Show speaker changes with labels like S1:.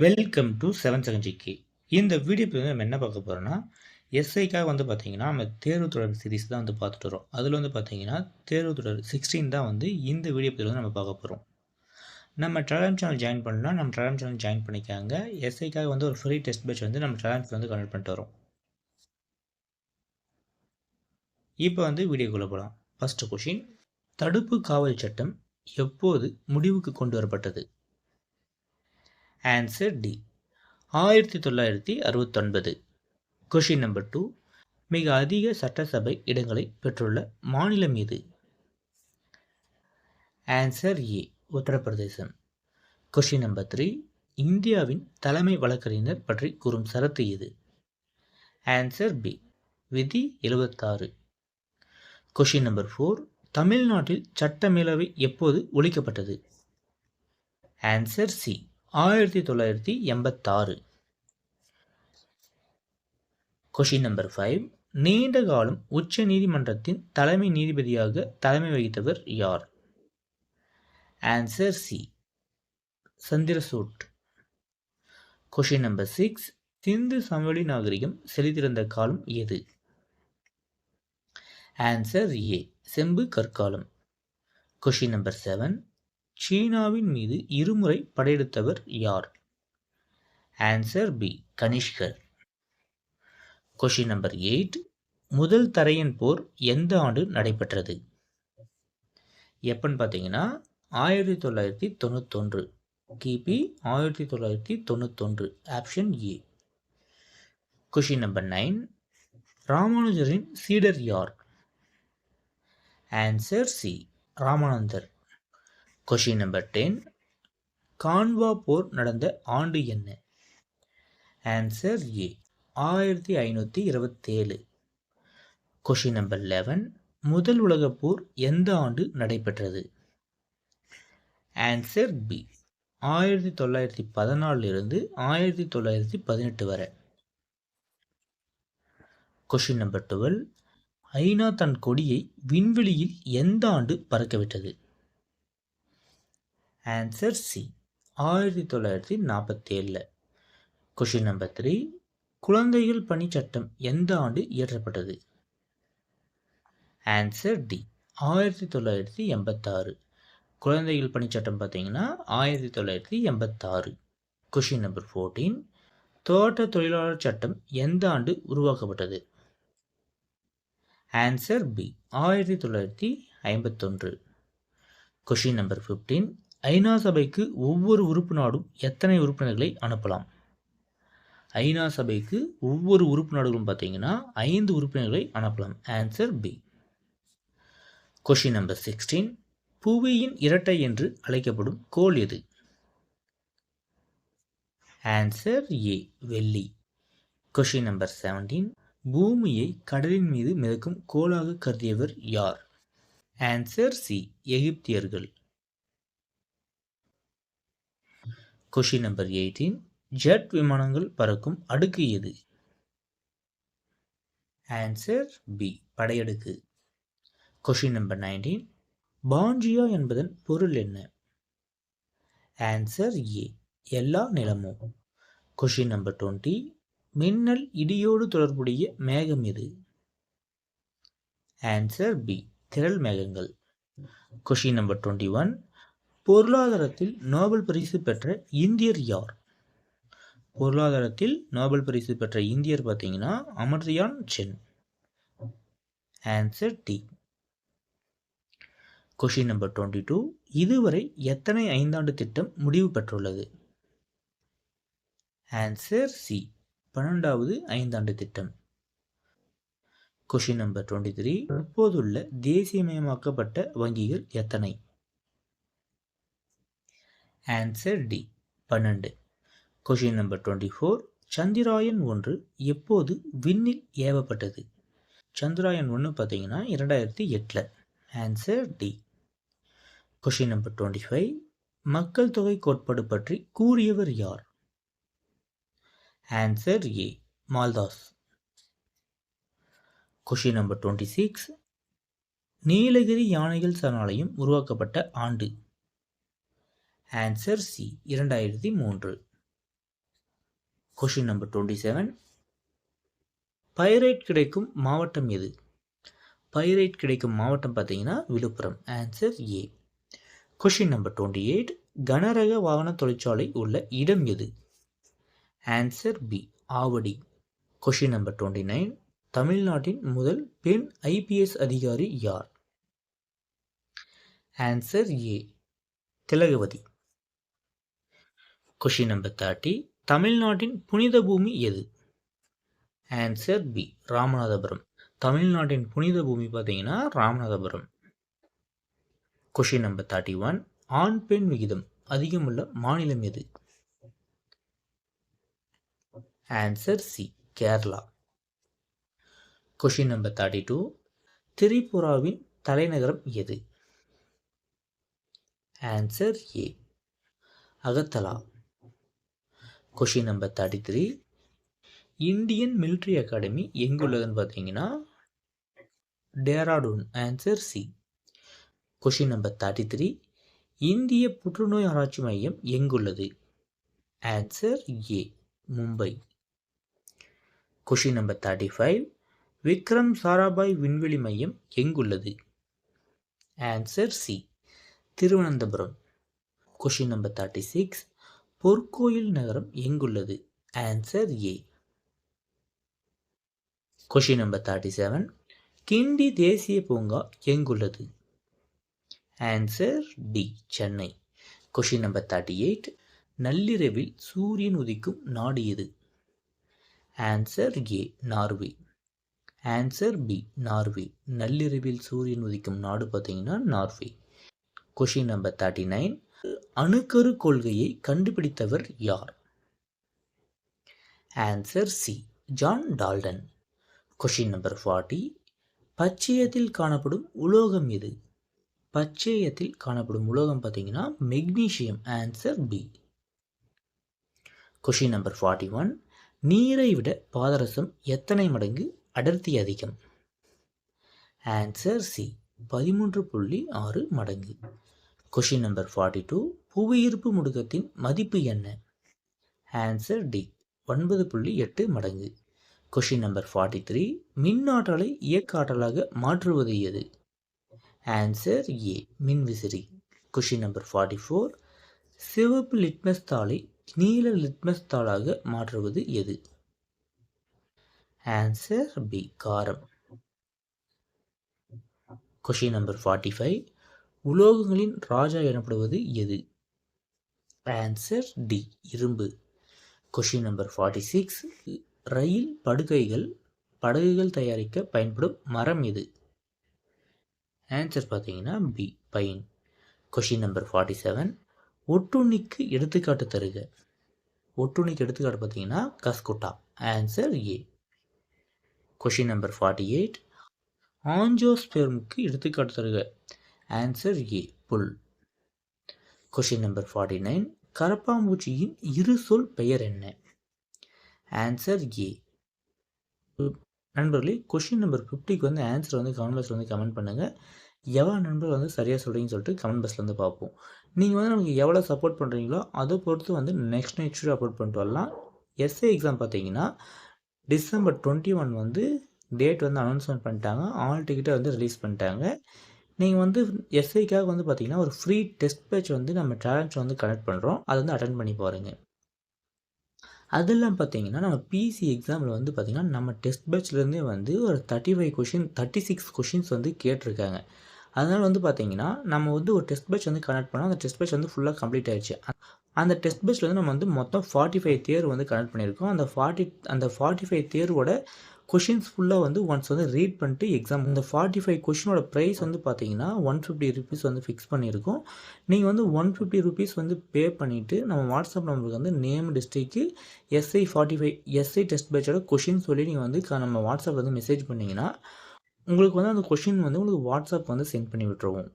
S1: Welcome to seven second GK இந்த video வந்து நம்ம என்ன பார்க்க போகிறோம்னா எஸ்ஐக்காக வந்து பார்த்தீங்கன்னா நம்ம தேர்வு தொடர் சீரிஸ் தான் வந்து பார்த்துட்டு வரோம். அதில் வந்து பார்த்தீங்கன்னா தேர்வு தொடர் சிக்ஸ்டீன் தான் வந்து இந்த வீடியோ பதில் வந்து நம்ம பார்க்க போகிறோம் நம்ம டெலாம் சேனல் ஜாயின் பண்ணால் நம்ம டெலாம் சேனல் ஜாயின் பண்ணிக்காங்க. எஸ்ஐக்காக வந்து ஒரு ஃப்ரீ டெஸ்ட் பேட்ச் வந்து நம்ம டெலாம் வந்து கனெக்ட் பண்ணிட்டு வரோம். இப்போ வந்து வீடியோக்குள்ளே போகலாம் ஃபஸ்ட்டு கொஷின் தடுப்பு காவல் சட்டம் எப்போது முடிவுக்கு கொண்டு வரப்பட்டது? ஆன்சர் டி ஆயிரத்தி தொள்ளாயிரத்தி அறுபத்தொன்பது. கொஷின் நம்பர் டூ மிக அதிக சட்டசபை இடங்களை பெற்றுள்ள மாநிலம் எது? Answer A Uttar Pradesh. Question number three இந்தியாவின் தலைமை வழக்கறிஞர் பற்றி கூறும் சரத்து எது? ஆன்சர் பி விதி எழுபத்தாறு கொஷின் நம்பர் ஃபோர் தமிழ்நாட்டில் சட்டமேலவை எப்போது ஒழிக்கப்பட்டது? ஆன்சர் சி ஆயிரத்தி தொள்ளாயிரத்தி எண்பத்தாறு. கொஷின் நம்பர் ஃபைவ் நீண்ட காலம் உச்ச நீதிமன்றத்தின் தலைமை நீதிபதியாக தலைமை வகித்தவர் யார்? Answer C Chandrachud. Question number six Sindhu சமவெளி நாகரிகம் செலுத்திருந்த காலம் எது? ஆன்சர் ஏ செம்பு கற்காலம். கொஷின் நம்பர் செவன் சீனாவின் மீது இருமுறை படையெடுத்தவர் யார்? ஆன்சர் பி கனிஷ்கர். கொஷின் நம்பர் எயிட் முதல் தரையன் போர் எந்த ஆண்டு நடைபெற்றது? எப்பன்னு பார்த்தீங்கன்னா ஆயிரத்தி தொள்ளாயிரத்தி தொண்ணூத்தொன்று. கிபி ஆயிரத்தி தொள்ளாயிரத்தி தொண்ணூத்தொன்று. Option A question number nine ராமானுஜரின் சீடர் யார்? Answer C Ramanandar. Question number ten Khanwa போர் நடந்த ஆண்டு என்ன? ஆன்சர் ஏ ஆயிரத்தி ஐநூற்றி இருபத்தேழு. கொஷின் நம்பர் லெவன் முதல் உலகப் போர் எந்த ஆண்டு நடைபெற்றது? ஆன்சர் பி ஆயிரத்தி தொள்ளாயிரத்தி பதினாலிருந்து ஆயிரத்தி தொள்ளாயிரத்தி பதினெட்டு வரை. கொஷின் நம்பர் டுவெல் ஐநா தன் கொடியை விண்வெளியில் எந்த ஆண்டு பறக்கவிட்டது? ஆன்சர் சி ஆயிரத்தி தொள்ளாயிரத்தி நாற்பத்தி ஏழில் கொஷின் நம்பர் த்ரீ குழந்தைகள் பணி சட்டம் எந்த ஆண்டு இயற்றப்பட்டது? ஆன்சர் டி ஆயிரத்தி தொள்ளாயிரத்தி எண்பத்தாறு. குழந்தைகள் பணி சட்டம் பார்த்தீங்கன்னா ஆயிரத்தி தொள்ளாயிரத்தி எண்பத்தாறு. கொஷின் நம்பர் ஃபோர்டீன் தோட்ட தொழிலாளர் சட்டம் எந்த ஆண்டு உருவாக்கப்பட்டது? ஆன்சர் பி ஆயிரத்தி தொள்ளாயிரத்தி ஐம்பத்தொன்று. கொஷின் நம்பர் ஃபிஃப்டீன் ஐநா சபைக்கு ஒவ்வொரு உறுப்பு நாடும் எத்தனை உறுப்பினர்களை அனுப்பலாம்? ஐநா சபைக்கு ஒவ்வொரு உறுப்பு நாடுகளும் பார்த்தீங்கன்னா ஐந்து உறுப்பினர்களை அனுப்பலாம். Answer B question number sixteen புவியின் இரட்டை என்று அழைக்கப்படும் கோல் எது? ஆன்சர் ஏ வெள்ளி. கொஷின் நம்பர் செவன்டீன் பூமியை கடலின் மீது மிதக்கும் கோலாக கருதியவர் யார்? ஆன்சர் சி எகிப்தியர்கள். கொஷின் நம்பர் எயிட்டீன் ஜெட் விமானங்கள் பறக்கும் அடுக்கு எது? ஆன்சர் பி படையடுக்கு. கொஷின் நம்பர் நைன்டீன் பாஞ்சியா என்பதன் பொருள் என்ன? ஆன்சர் ஏ எல்லா நிலமும். கொஷின் நம்பர் டுவெண்ட்டி மின்னல் இடியோடு தொடர்புடைய மேகம் எது? ஆன்சர் பி திரள் மேகங்கள். கொஷின் நம்பர் டுவெண்ட்டி ஒன் பொருளாதாரத்தில் நோபல் பரிசு பெற்ற இந்தியர் யார்? பொருளாதாரத்தில் நோபல் பரிசு பெற்ற இந்தியர் பார்த்தீங்கன்னா Amartya Sen. Answer D question number twenty two இதுவரை எத்தனை ஐந்தாண்டு திட்டம் முடிவு பெற்றுள்ளது? ஆன்சர் சி பன்னெண்டாவது ஐந்தாண்டு திட்டம். கொஷின் நம்பர் டுவெண்ட்டி த்ரீ தற்போதுள்ள தேசியமயமாக்கப்பட்ட வங்கிகள் எத்தனை? ஆன்சர் டி பன்னெண்டு. Question number twenty four Chandrayaan ஒன்று எப்போது விண்ணில் ஏவப்பட்டது? சந்திராயன் ஒன்று பார்த்தீங்கன்னா இரண்டாயிரத்தி எட்டில். Answer D question number twenty five மக்கள் தொகை கோட்பாடு பற்றி கூறியவர் யார்? Answer A Malthus. Question number twenty six Nilgiri யானைகள் சரணாலயம் உருவாக்கப்பட்ட ஆண்டு. ஆன்சர் சி இரண்டாயிரத்தி மூன்று. Question number twenty seven pyrite கிடைக்கும் மாவட்டம் எது? பைரைட் கிடைக்கும் மாவட்டம் பார்த்தீங்கன்னா Villupuram. Answer A question number twenty eight கனரக வாகன தொழிற்சாலை உள்ள இடம் எது? Answer B Avadi. Question number twenty nine தமிழ்நாட்டின் முதல் பெண் ஐபிஎஸ் அதிகாரி யார்? Answer A Thilagavathi. Question number thirty தமிழ்நாட்டின் புனித பூமி எது? Answer B Ramanathapuram. தமிழ்நாட்டின் புனித பூமி பார்த்தீங்கன்னா Ramanathapuram. Question number thirty one ஆண் பெண் விகிதம் அதிகமுள்ள மாநிலம் எது? Answer C Kerala. Question number thirty two திரிபுராவின் தலைநகரம் எது? Answer A Agartala. Question number thirty three Indian military academy எங்குள்ளதுன்னு பார்த்தீங்கன்னா Dehradun answer C question number thirty three இந்திய புற்றுநோய் ஆராய்ச்சி மையம் எங்குள்ளது? Answer A Mumbai question number thirty five Vikram Sarabhai விண்வெளி மையம் எங்குள்ளது? Answer C Thiruvananthapuram question number thirty six பொற்கோயில் நகரம் எங்குள்ளது? Answer A question number thirty seven Guindy தேசிய பூங்கா எங்குள்ளது? Answer D Chennai. Question number thirty eight நள்ளிரவில் சூரியன் உதிக்கும் நாடு எது? Answer A Norway. Answer B Norway. நள்ளிரவில் சூரியன் உதிக்கும் நாடு பார்த்தீங்கன்னா Norway. Question number thirty nine அணுக்கரு கொள்கையை கண்டுபிடித்தவர் யார்? Answer C John Dalton question number forty பச்சையத்தில் காணப்படும் உலோகம் எது? பச்சையத்தில் காணப்படும் உலோகம் பார்த்தீங்கன்னா magnesium answer B question number forty one நீரை விட பாதரசம் எத்தனை மடங்கு அடர்த்தி அதிகம்? ஆன்சர் சி பதிமூன்று புள்ளி ஆறு மடங்கு. கொஷின் நம்பர் ஃபார்ட்டி டூ புவியீர்ப்பு முடுக்கத்தின் மதிப்பு என்ன? ஆன்சர் டி ஒன்பது புள்ளி எட்டு மடங்கு. கொஷின் நம்பர் ஃபார்ட்டி த்ரீ மின் ஆற்றலை இயக்க ஆற்றலாக மாற்றுவது எது? ஆன்சர் ஏ மின் விசிறி கொஷின் நம்பர் ஃபார்ட்டி ஃபோர் சிவப்பு லிட்மஸ் தாளை நீல லிட்மஸ் தாளாக மாற்றுவது எது? ஆன்சர் பி காரம். கொஷின் நம்பர் ஃபார்ட்டி ஃபைவ் உலோகங்களின் ராஜா எனப்படுவது எது? ஆன்சர் டி இரும்பு. Question number forty six rail படுகைகள் படகுகள் தயாரிக்க பயன்படும் மரம் எது? ஆன்சர் பார்த்தீங்கன்னா B pine. Question number forty seven ஒட்டுண்ணிக்கு எடுத்துக்காட்டு தருக. ஒட்டுண்ணிக்கு எடுத்துக்காட்டு பார்த்தீங்கன்னா Cuscuta. Answer A question number forty eight ஆஞ்சோஸ்பெர்முக்கு எடுத்துக்காட்டு தருக. ஆன்சர் ஏ புல். கொஷின் நம்பர் ஃபார்ட்டி நைன் கரப்பாம்பூச்சியின் இரு சொல் பெயர் என்ன? ஆன்சர் ஏ நண்பர்களே கொஷின் நம்பர் ஃபிஃப்டிக்கு வந்து ஆன்சர் வந்து கமெண்ட் பாக்ஸில் வந்து கமெண்ட் பண்ணுங்கள் எவ்வளோ நண்பர் வந்து சரியாக சொல்கிறீங்கன்னு சொல்லிட்டு கமெண்ட் பாக்ஸில் வந்து பார்ப்போம். நீங்கள் வந்து நமக்கு எவ்வளோ சப்போர்ட் பண்ணுறீங்களோ அதை பொறுத்து வந்து நெக்ஸ்ட் நெக்ஸ்ட் அப்லோட் பண்ணிட்டு வரலாம். எஸ்ஏ எக்ஸாம் பார்த்தீங்கன்னா டிசம்பர் டுவெண்ட்டி ஒன் வந்து டேட் வந்து அனௌன்ஸ்மெண்ட் பண்ணிட்டாங்க. ஆல் டிக்கெட்டை வந்து ரிலீஸ் பண்ணிட்டாங்க. நீங்கள் வந்து எஸ்ஐக்காக வந்து பார்த்தீங்கன்னா ஒரு ஃப்ரீ டெஸ்ட் பேட்ச் வந்து நம்ம சேலஞ்ச் வந்து கனெக்ட் பண்ணுறோம் அதை வந்து அட்டன் பண்ணி பாருங்கள் அதெல்லாம் பார்த்தீங்கன்னா நம்ம பிசி எக்ஸாமில் வந்து பார்த்திங்கன்னா நம்ம டெஸ்ட் பேட்ச்லேருந்தே வந்து ஒரு thirty five question thirty six questions வந்து கேட்டிருக்காங்க. அதனால் வந்து பார்த்தீங்கன்னா நம்ம வந்து ஒரு டெஸ்ட் பேட்ச் வந்து கனெக்ட் பண்ணோம். அந்த டெஸ்ட் பேட்ச் வந்து ஃபுல்லாக கம்ப்ளீட் ஆயிடுச்சு. அந்த டெஸ்ட் பேட்ச்சில் வந்து நம்ம வந்து மொத்தம் ஃபார்ட்டி ஃபைவ் தேர்வு வந்து கனெக்ட் பண்ணியிருக்கோம். அந்த ஃபார்ட்டி அந்த ஃபார்ட்டி ஃபைவ் தேர்வோட கொஷின்ஸ் ஃபுல்லாக வந்து ஒன்ஸ் வந்து ரீட் பண்ணிட்டு எக்ஸாம் இந்த ஃபார்ட்டி ஃபைவ் கொஷினோட ப்ரைஸ் வந்து பார்த்தீங்கன்னா ஒன் ஃபிஃப்டி ருபீஸ் வந்து ஃபிக்ஸ் பண்ணியிருக்கோம். நீங்கள் வந்து ஒன் ஃபிஃப்டி ருபீஸ் வந்து பே பண்ணிவிட்டு நம்ம வாட்ஸ்அப் நம்பருக்கு வந்து நேம் டிஸ்ட்ரிக்கு SI forty five SI test பேட்சோட question சொல்லி நீங்கள் வந்து நம்ம வாட்ஸ்அப்பில் வந்து மெசேஜ் பண்ணிங்கன்னா உங்களுக்கு வந்து அந்த கொஷின் வந்து உங்களுக்கு வாட்ஸ்அப் வந்து சென்ட் பண்ணி விட்டுருவோம்.